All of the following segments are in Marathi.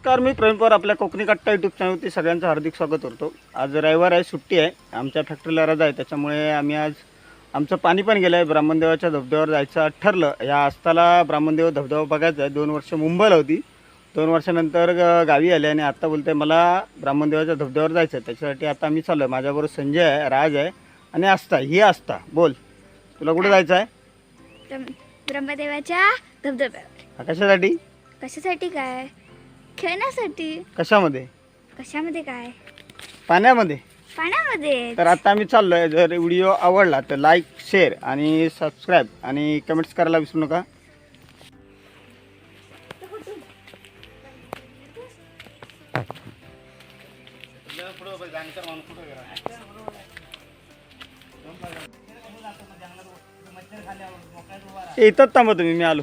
नमस्कार मी प्रवीण पवार आपल्या कोकणी कट्टा यूट्यूब चॅनलवरती सगळ्यांचं हार्दिक स्वागत करतो. आज रविवार आहे सुट्टी आहे. आमच्या फॅक्टरीला रजा आहे त्याच्यामुळे आम्ही आज आमचं पाणी पण गेलं आहे ब्राह्मणदेवाच्या धबधब्यावर जायचं ठरलं. या आस्ताला ब्राह्मणदेव धबधबा बघायचा आहे. दोन वर्ष मुंबईला होती. दोन वर्षानंतर गावी आले आणि आता बोलते मला ब्राह्मणदेवाच्या धबधब्यावर जायचं आहे. त्याच्यासाठी आता आम्ही चाललो आहे माझ्याबरोबर संजय आहे राज आहे आणि आस्था ही आस्था. बोल. तुला कुठे जायचं आहे? ब्रह्म- ब्रह्मदेवाच्या धबधब्यावर. कशासाठी? कशासाठी काय? खेळण्यासाठी? कशामध्ये? कशामध्ये काय? पाण्यामध्ये. पाण्यामध्ये. तर आता आम्ही चाललो आहे जर व्हिडिओ आवडला तर लाईक शेअर आणि सबस्क्राईब आणि कमेंट्स करायला विसरू नका. इथंच थांबा तुम्ही. मी आलो.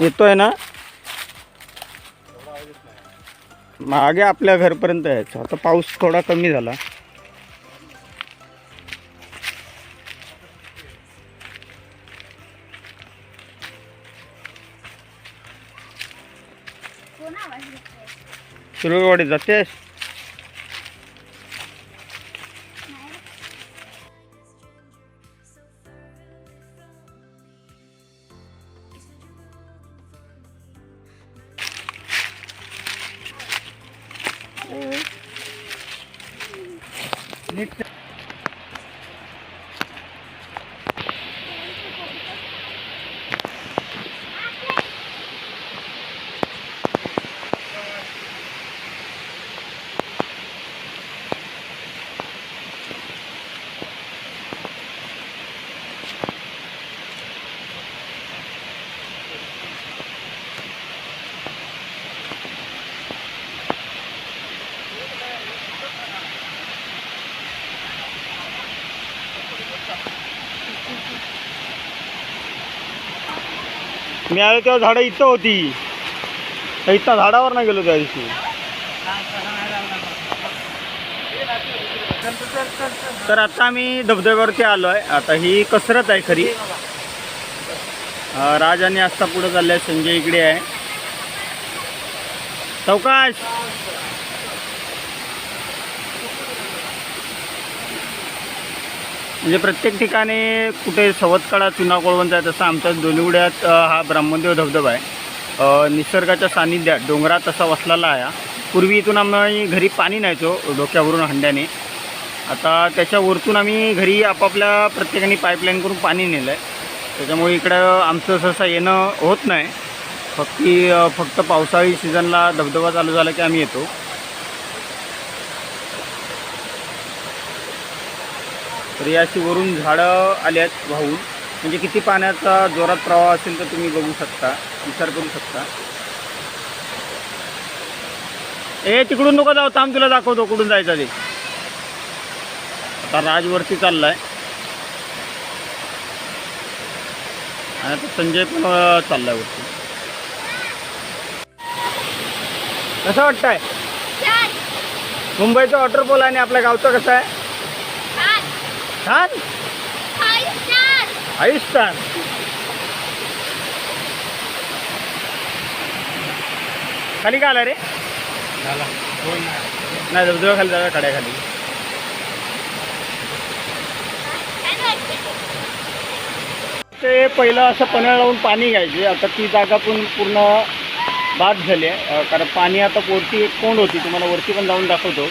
येतोय ना? मागे आपल्या घरपर्यंत यायचं. आता पाऊस थोडा कमी झाला? शिरोळवाडी जातेस? मी आलो तेव्हा झाडं इथं होती. इथं झाडावर नाही गेलो त्या दिवशी. तर आता आम्ही धबधब्यावरती आलो आहे आता ही कसरत आहे खरी. राज आणि आस्था पुढे चालले संजय इकडे आहे. चौकाश! म्हणजे प्रत्येक ठिकाणी कुठे सवतकडा चुना कोळवंत आहे तसं आमच्या दोन्हीवड्यात हा ब्राह्मणदेव धबधबा आहे. निसर्गाच्या सानिध्यात डोंगरात तसा वसलेला आहे पूर्वी इथून आम्ही घरी पाणी न्यायचो डोक्यावरून हंड्याने. आता त्याच्या वरतून आम्ही घरी आपापल्या प्रत्येकाने पाईपलाईन करून पाणी नेलं आहे त्याच्यामुळे इकडं आमचं सहसा येणं होत नाही. फक्त फक्त पावसाळी सीझनला धबधबा चालू झाला की आम्ही येतो. तर अशी वरून झाडं आली आहेत वाहून. म्हणजे किती पाण्याचा जोरात प्रवाह असेल तर तुम्ही बघू शकता विचार करू शकता. ए तिकडून नको जाऊ थांब तुला दाखवतो कुठून जायचं ते. आता राजवरती चाललाय. आणि आता संजय पण चाललाय वरती. कसं वाटतंय? मुंबईचं वॉटरफॉल आणि आपल्या गावचं कसं आहे? छान आयुष्मान. खाली का आला रे? नाही धबधबा खाली जागा कड्याखाली छान वाटते ते पहिलं असं पन्हाळ लावून पाणी घ्यायचे. आता ती जागा पण पूर्ण बाद झाली आहे. कारण पाणी आता वरती एक कोंड होती. तुम्हाला वरती पण जाऊन दाखवतो.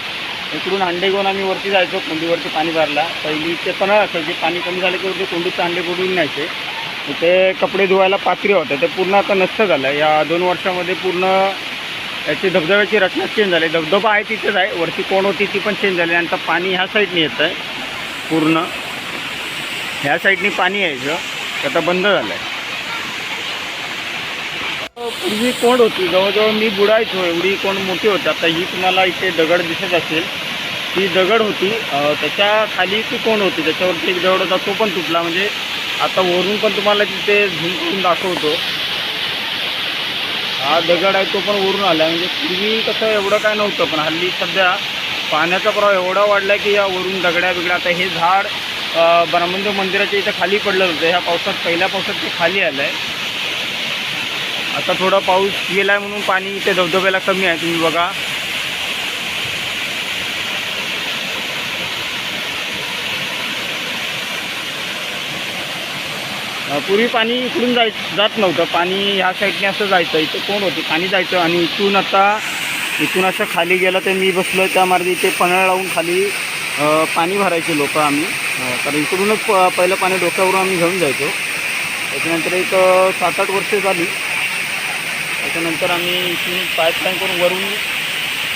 इकडून अंडे घेऊन आम्ही वरती जायचो कोंडीवरती पाणी भरला. पहिली ते पन्हाळ असायचे पाणी कमी झालं की वरती कोंडीचं अंडे कोडून न्यायचे. ते कपडे धुवायला पात्री होते ते पूर्ण आता नष्ट झालं. या दोन वर्षामध्ये पूर्ण याची धबधब्याची रचना चेंज झाली. धबधबा आहे तिथेच आहे. वरती कोण होती ती पण चेंज झाली आणि आता पाणी ह्या साईडने येतं आहे पूर्ण. ह्या साईडनी पाणी यायचं. ते आता बंद झालं आहे पूर्वी कोंड होती? जवळजवळ मी बुडायचो एवढी कोंड मोठी होती. आता ही तुम्हाला इथे दगड दिसत असेल. ती दगड होती. त्याच्याखाली ती कोंड होती? त्याच्यावरती एक दगड होता तो पण तुटला. म्हणजे आता वरून पण तुम्हाला तिथे झुंकून दाखवतो. हा दगड आहे तो पण वरून आला म्हणजे पूर्वी कसं एवढं काय नव्हतं पण हल्ली सध्या पाण्याचा प्रवाह एवढा वाढला आहे की या वरून दगड्या बिगड्या. आता हे झाड ब्राह्मण ब्रह्मदेव मंदिराच्या इथं खाली पडलं होतं. ह्या पावसात पहिल्या पावसात ते खाली आलं आहे आता थोडा पाऊस गेला आहे म्हणून पाणी इथे धबधब्याला कमी आहे तुम्ही बघा. पूर्वी पाणी इकडून जाय जात नव्हतं. पाणी ह्या साईडने असं जायचं इथं कोण होते? पाणी जायचं आणि इथून आता इथून असं खाली गेलं तर मी बसलो त्या मार्गे इथे पनळ लावून खाली पाणी भरायचे लोक आम्ही. कारण इकडूनच प पहिलं पाणी डोक्यावरून आम्ही घेऊन जायचो. त्याच्यानंतर एक सात आठ वर्षे झाली. त्याच्यानंतर आम्ही इथून पाईपलाईन करून वरून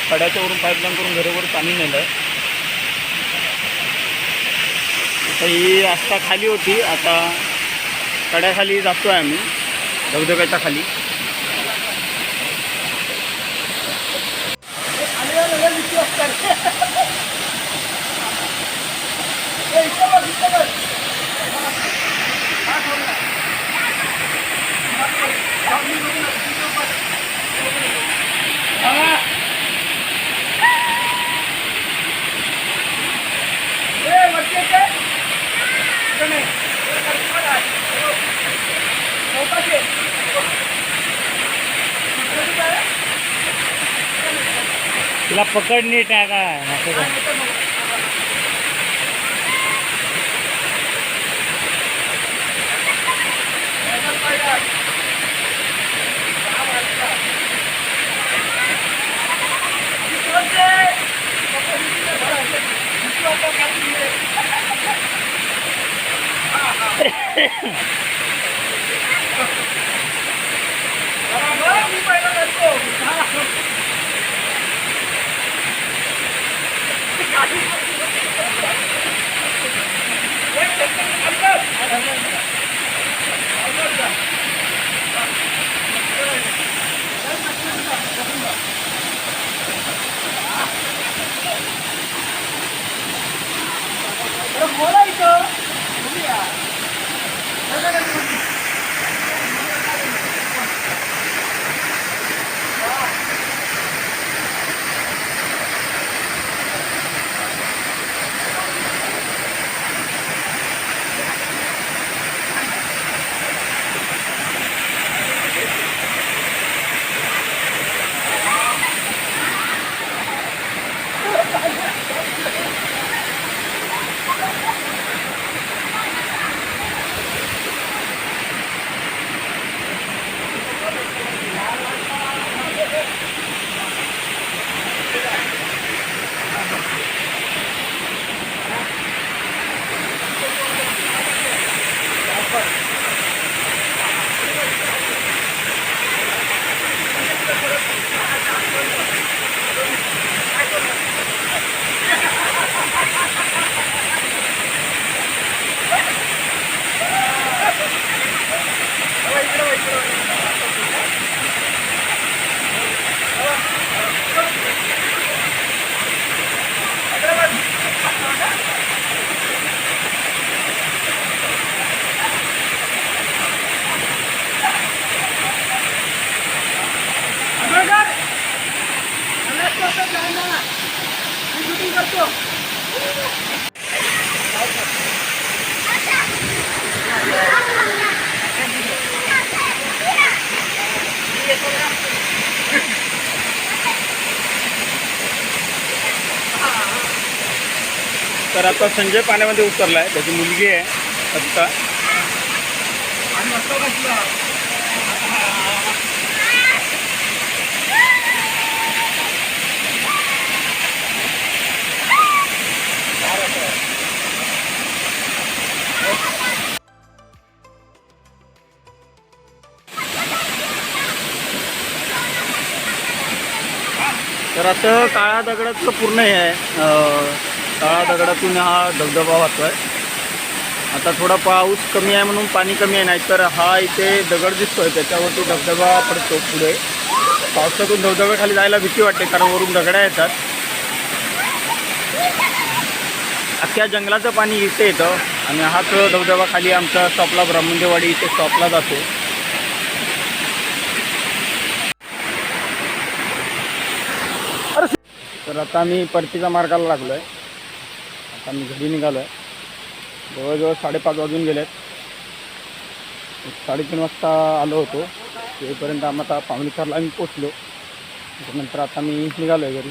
कड्याच्या वरून पाईपलाईन करून घरोघर पाणी नेलं आहे आता ही आस्था खाली होती. आता कड्याखाली जातो आहे आम्ही. धबधब्याच्या खाली. तिला पकड नीट आहे काय? असं तर आता संजय पाण्यामध्ये उतरला आहे त्याची मुलगी आहे आत्ता. तर असं काळ्या दगडाचं पूर्ण हे आहे. काळा दगडातून हा धबधबा वाहतो आहे आता थोडा पाऊस कमी आहे म्हणून पाणी कमी आहे नाहीतर हा इथे दगड दिसतोय त्याच्यावरती धबधबा पडतो पुढे. पावसातून धबधब्याखाली जायला भीती वाटते कारण वरून दगड्या येतात. अख्ख्या जंगलाचं पाणी इथे येतं आणि हाच धबधबा खाली आमचा स्टॉपला ब्राह्मणदेवाडी इथे स्टॉपला जातो. तर आता आम्ही परतीच्या मार्गाला लागलो आहे आता मी घरी निघालो आहे जवळजवळ साडेपाच वाजून गेले आहेत साडेतीन वाजता आलो होतो. तेपर्यंत आम्ही आता पावणे चारला आम्ही पोचलो त्याच्यानंतर आता मी निघालो आहे घरी